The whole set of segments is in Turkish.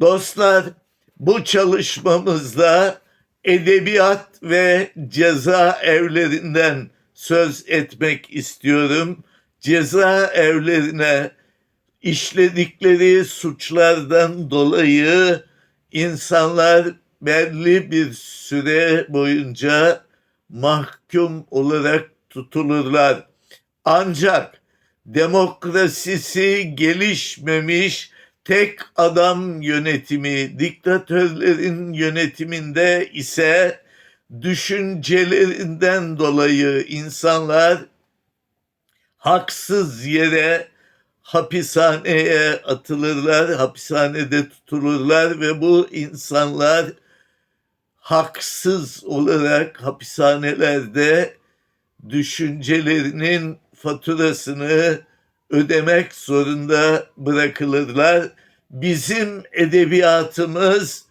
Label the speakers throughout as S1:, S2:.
S1: Dostlar bu çalışmamızda edebiyat ve ceza evlerinden söz etmek istiyorum. Ceza evlerine işledikleri suçlardan dolayı insanlar belli bir süre boyunca mahkum olarak tutulurlar. Ancak demokrasisi gelişmemiş tek adam yönetimi, diktatörlerin yönetiminde ise düşüncelerinden dolayı insanlar haksız yere hapishaneye atılırlar, hapishanede tutulurlar ve bu insanlar haksız olarak hapishanelerde düşüncelerinin faturasını ödemek zorunda bırakılırlar. Bizim edebiyatımız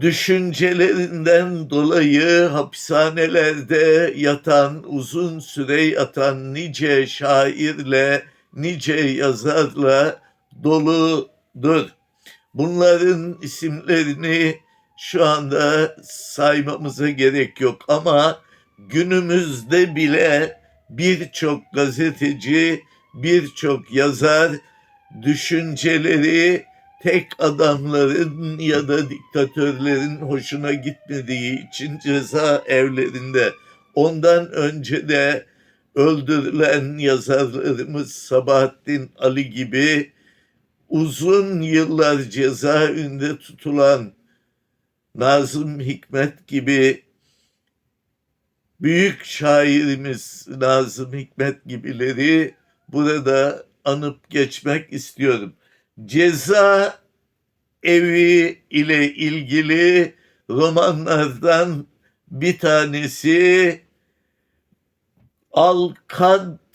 S1: düşüncelerinden dolayı hapishanelerde yatan, uzun süre yatan nice şairle, nice yazarla doludur. Bunların isimlerini şu anda saymamıza gerek yok ama günümüzde bile birçok gazeteci, birçok yazar düşünceleri tek adamların ya da diktatörlerin hoşuna gitmediği için ceza evlerinde. Ondan önce de öldürülen yazarlarımız Sabahattin Ali gibi uzun yıllar cezaevinde tutulan Nazım Hikmet gibi büyük şairimiz Nazım Hikmet gibileri burada anıp geçmek istiyorum. Ceza evi ile ilgili romanlardan bir tanesi Alcatraz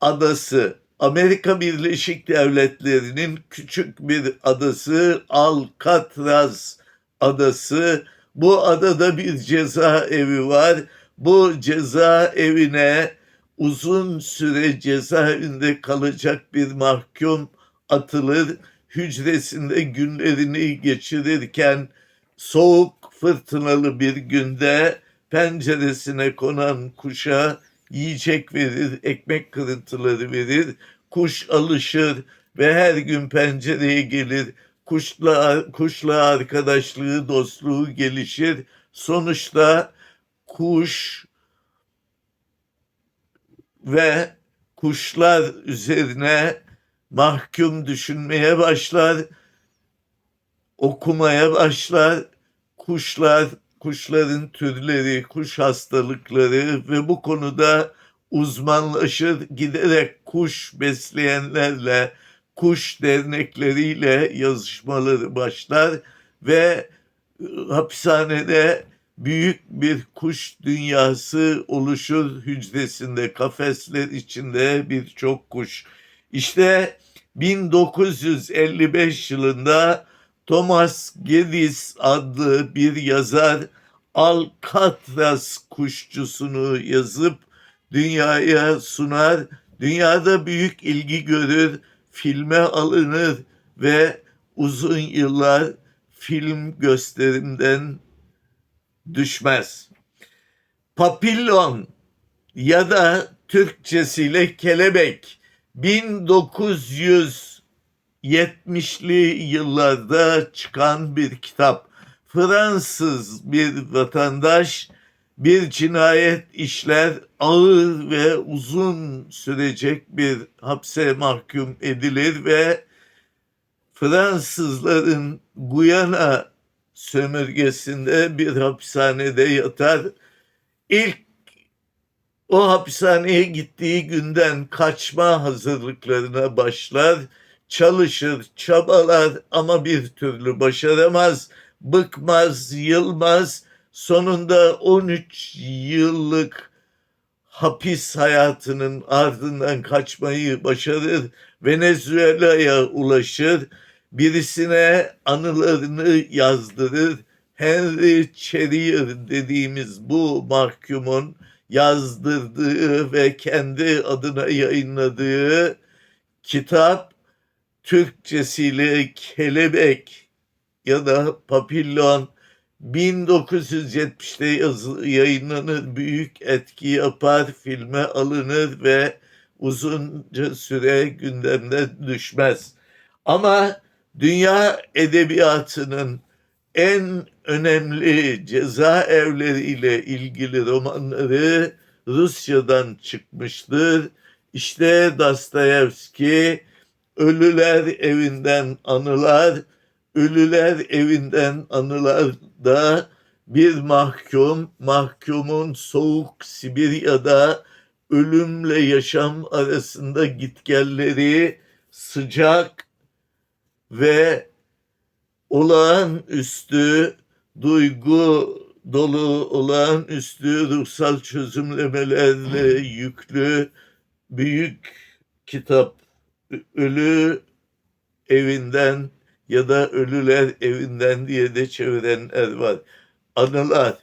S1: adası. Amerika Birleşik Devletleri'nin küçük bir adası Alcatraz adası. Bu adada bir ceza evi var. Bu ceza evine uzun süre cezaevinde kalacak bir mahkum atılır. Hücresinde günlerini geçirirken soğuk fırtınalı bir günde penceresine konan kuşa yiyecek verir, ekmek kırıntıları verir. Kuş alışır ve her gün pencereye gelir. Kuşla, kuşla arkadaşlığı, dostluğu gelişir. Sonuçta kuş ve kuşlar üzerine mahkum düşünmeye başlar, okumaya başlar. Kuşlar, kuşların türleri, kuş hastalıkları ve bu konuda uzmanlaşır giderek kuş besleyenlerle, kuş dernekleriyle yazışmaları başlar ve hapishanede büyük bir kuş dünyası oluşur hücresinde, kafesler içinde birçok kuş. İşte 1955 yılında Thomas Geddes adlı bir yazar Alcatraz kuşçusunu yazıp dünyaya sunar. Dünyada büyük ilgi görür, filme alınır ve uzun yıllar film gösterimden düşmez. Papillon ya da Türkçesiyle kelebek 1970'li yıllarda çıkan bir kitap. Fransız bir vatandaş bir cinayet işler, ağır ve uzun sürecek bir hapse mahkum edilir ve Fransızların Guyana sömürgesinde bir hapishanede yatar. İlk o hapishaneye gittiği günden kaçma hazırlıklarına başlar. Çalışır, çabalar ama bir türlü başaramaz. Bıkmaz, yılmaz. Sonunda 13 yıllık hapis hayatının ardından kaçmayı başarır. Venezuela'ya ulaşır birisine anılarını yazdırır. Henry Cherrier dediğimiz bu mahkumun yazdırdığı ve kendi adına yayınladığı kitap Türkçesiyle kelebek ya da papillon 1970'te yazı, yayınlanır, büyük etki yapar, filme alınır ve uzunca süre gündemde düşmez. Ama dünya edebiyatının en önemli cezaevleriyle ilgili romanları Rusya'dan çıkmıştır. İşte Dostoyevski, Ölüler Evinden Anılar, Ölüler Evinden Anılar'da bir mahkum, mahkumun soğuk Sibirya'da ölümle yaşam arasında gitgelleri sıcak ve olağanüstü duygu dolu olağanüstü ruhsal çözümlemelerle yüklü büyük kitap Ölü Evinden ya da Ölüler Evinden diye de çevirenler var. Anılar.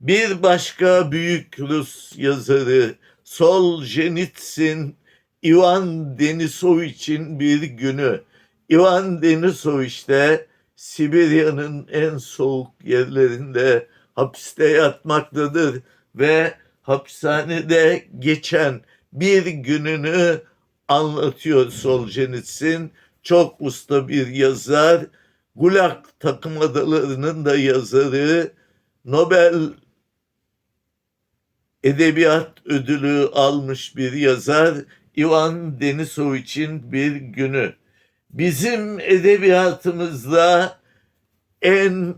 S1: Bir başka büyük Rus yazarı Solzhenitsyn Ivan Denisovich'in bir günü. Ivan Denisovich de Sibirya'nın en soğuk yerlerinde hapiste yatmaktadır ve hapishanede geçen bir gününü anlatıyor Solzhenitsyn. Çok usta bir yazar. Gulag takım adalarının da yazarı. Nobel Edebiyat Ödülü almış bir yazar. Ivan Denisovich'in bir günü. Bizim edebiyatımızda en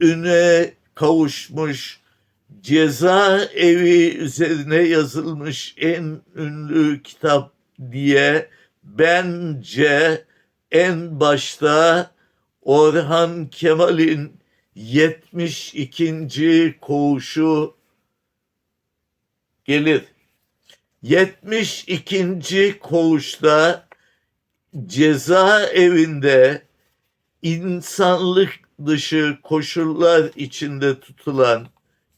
S1: üne kavuşmuş ceza evi üzerine yazılmış en ünlü kitap diye bence en başta Orhan Kemal'in 72. koğuşu gelir. 72. koğuşta ceza evinde insanlık dışı koşullar içinde tutulan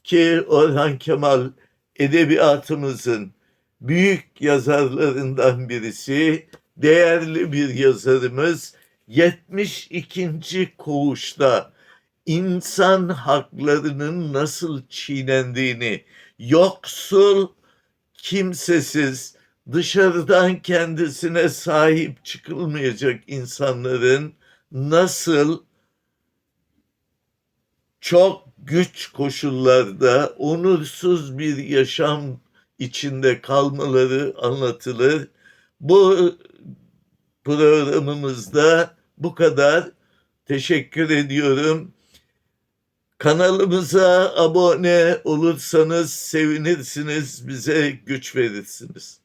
S1: ki Orhan Kemal edebiyatımızın büyük yazarlarından birisi, değerli bir yazarımız 72. koğuşta insan haklarının nasıl çiğnendiğini, yoksul, kimsesiz, dışarıdan kendisine sahip çıkılmayacak insanların nasıl çok güç koşullarda onursuz bir yaşam içinde kalmaları anlatılır. Bu programımızda bu kadar. Teşekkür ediyorum. Kanalımıza abone olursanız sevinirsiniz, bize güç verirsiniz.